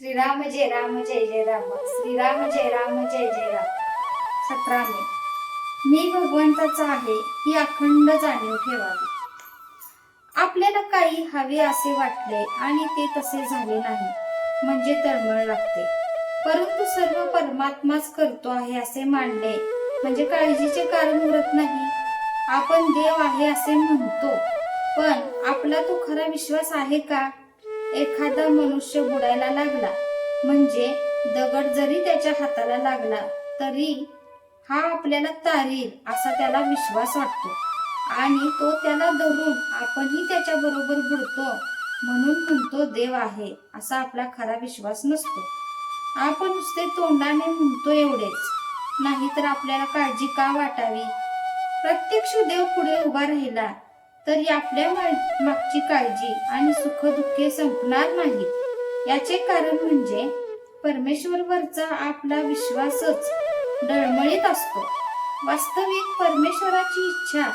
श्रीराम जय राम जय जय राम. श्रीराम जय राम जय जय राम. सतरा मी भगवंताचा आहे ही अखंड जाणीव ठेवावी. आपल्याला काही हवे असे वाटले आणि ते तसे झाले नाही म्हणजे तळमळ लागते. परंतु सर्व परमात्माच करतो आहे असे मानले म्हणजे काळजीचे कारण उरत नाही. आपण देव आहे असे म्हणतो पण आपला तो खरा विश्वास आहे का? एखादा मनुष्य बुडायला लागला म्हणजे दगड जरी त्याच्या हाताला लागला तरी हा आपल्याला तारील असा त्याला विश्वास वाटतो. आणि तो त्याला धरून आपणही त्याच्या बरोबर बुडतो म्हणून म्हणतो देव आहे असा आपला खरा विश्वास नसतो. आपण नुसते तोंडाने म्हणतो एवढेच. नाहीतर आपल्याला काळजी का वाटावी? प्रत्यक्ष देव पुढे उभा राहिला तरी आपल्या मा- मागची काळजी आणि सुख दुःखे संपणार नाहीत याचे कारण म्हणजे परमेश्वरवरचा आपला विश्वासच डळमळीत असतो. वास्तविक परमेश्वराची इच्छा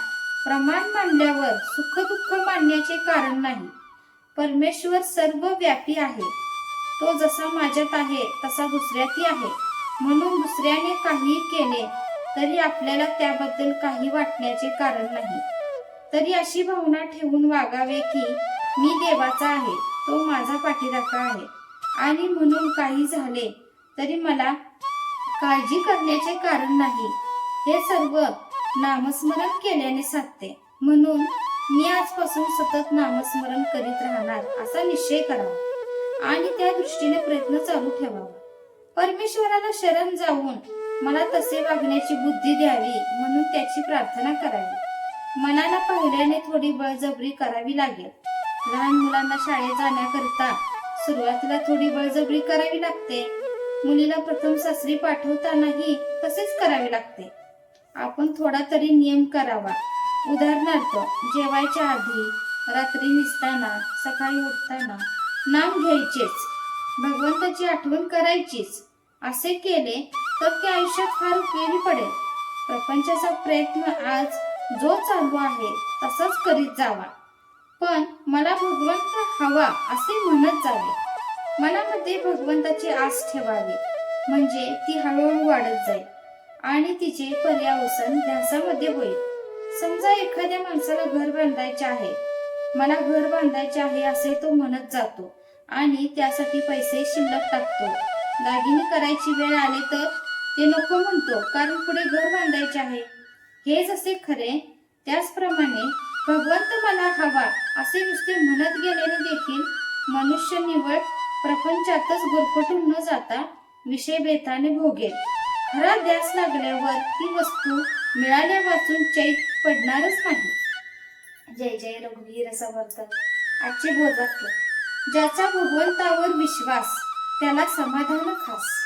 प्रमाण मांडल्यावर सुख दुःख मानण्याचे कारण नाही. परमेश्वर सर्व व्यापी आहे. तो जसा माझ्यात आहे तसा दुसऱ्यातही आहे. म्हणून दुसऱ्याने काही केले तरी आपल्याला त्याबद्दल काही वाटण्याचे कारण नाही. तरी अशी भावना ठेवून वागावे की मी देवाचा आहे तो माझा पाठीराखा आहे. आणि म्हणून काही झाले तरी मला काळजी करण्याचे कारण नाही. हे सर्व नामस्मरण केल्याने साधते. म्हणून मी आजपासून सतत नामस्मरण करीत राहणार असा निश्चय करावा आणि त्या दृष्टीने प्रयत्न चालू ठेवावा. परमेश्वराला शरण जाऊन मला तसे वागण्याची बुद्धी द्यावी म्हणून त्याची प्रार्थना करावी. मनाला पहिल्याने थोडी बळजबरी करावी लागेल. लहान मुलांना शाळेत जाण्याकरिता सुरुवातीला थोडी बळजबरी करावी लागते. मुलीला प्रथम सासरी पाठवतानाही तसेच करावे लागते. आपण थोडा तरी नियम करावा. उदाहरणार्थ जेवायच्या आधी रात्री निसताना सकाळी उठताना नाम घ्यायचेच. भगवंताची आठवण करायचीच. असे केले तर ते आयुष्यात फार उपयोगी पडेल. प्रपंचाचा प्रयत्न आज जो चालू आहे तसाच करीत जावा. पण मला भगवंत हवा असे म्हणत जावे. मनामध्ये भगवंताची आस ठेवावी. म्हणजे ती हळूहळू वाढत जाईल आणि तिचे पर्यावसन ध्यासामध्ये होईल. समजा एखाद्या माणसाला घर बांधायचे आहे. मला घर बांधायचे आहे असे तो म्हणत जातो आणि त्यासाठी पैसे शिल्लक टाकतो. दागिने करायची वेळ आली तर ते नको म्हणतो कारण पुढे घर बांधायचे आहे. हे जसे खरे त्याचप्रमाणे भगवंत मला हवा असे नुसते म्हणत गेल्याने देखील मनुष्य निवड प्रपंचातच गुरफटून न जाता विषय बेताने भोगेल. खरा ध्यास लागल्यावर ती वस्तू मिळाल्या वाचून चैत पडणारच नाही. जय जय रघुवीर समर्थ आजचे बोध ज्याचा भगवंतावर विश्वास त्याला समाधान खास.